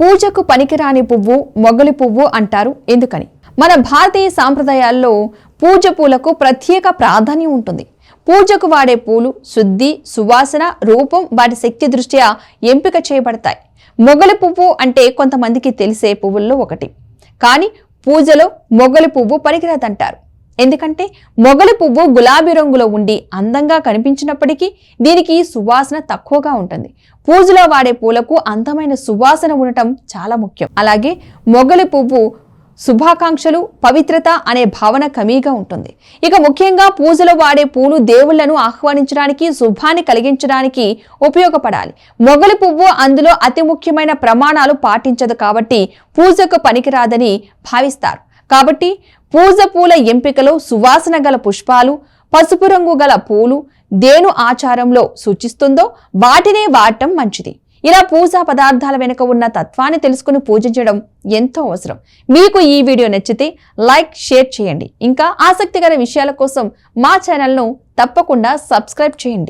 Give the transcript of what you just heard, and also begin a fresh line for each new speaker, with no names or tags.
పూజకు పనికిరాని పువ్వు మొగలి పువ్వు అంటారు ఎందుకని? మన భారతీయ సాంప్రదాయాల్లో పూజ పూలకు ప్రత్యేక ప్రాధాన్యం ఉంటుంది. పూజకు వాడే పూలు శుద్ధి సువాసన రూపం వాటి శక్తి దృష్ట్యా ఎంపిక చేయబడతాయి. మొగలి పువ్వు అంటే కొంతమందికి తెలిసే పువ్వుల్లో ఒకటి. కానీ పూజలో మొగలి పువ్వు పనికిరాదంటారు. ఎందుకంటే మొగలి పువ్వు గులాబీ రంగులో ఉండి అందంగా కనిపించినప్పటికీ దీనికి సువాసన తక్కువగా ఉంటుంది. పూజలో వాడే పూలకు అందమైన సువాసన ఉండటం చాలా ముఖ్యం. అలాగే మొగలి పువ్వు శుభాకాంక్షలు పవిత్రత అనే భావన కమీగా ఉంటుంది. ఇక ముఖ్యంగా పూజలో వాడే పూలు దేవుళ్ళను ఆహ్వానించడానికి శుభాన్ని కలిగించడానికి ఉపయోగపడాలి. మొగలి పువ్వు అందులో అతి ముఖ్యమైన ప్రమాణాలు పాటించదు కాబట్టి పూజకు పనికిరాదని భావిస్తారు. కాబట్టి పూజ పూల ఎంపికలో సువాసన గల పుష్పాలు పసుపు రంగు గల పూలు దేను ఆచారంలో సూచిస్తుందో వాటినే వాడటం మంచిది. ఇలా పూజా పదార్థాల వెనుక ఉన్న తత్వాన్ని తెలుసుకుని పూజించడం ఎంతో అవసరం. మీకు ఈ వీడియో నచ్చితే లైక్ షేర్ చేయండి. ఇంకా ఆసక్తికర విషయాల కోసం మా ఛానల్ను తప్పకుండా సబ్స్క్రైబ్ చేయండి.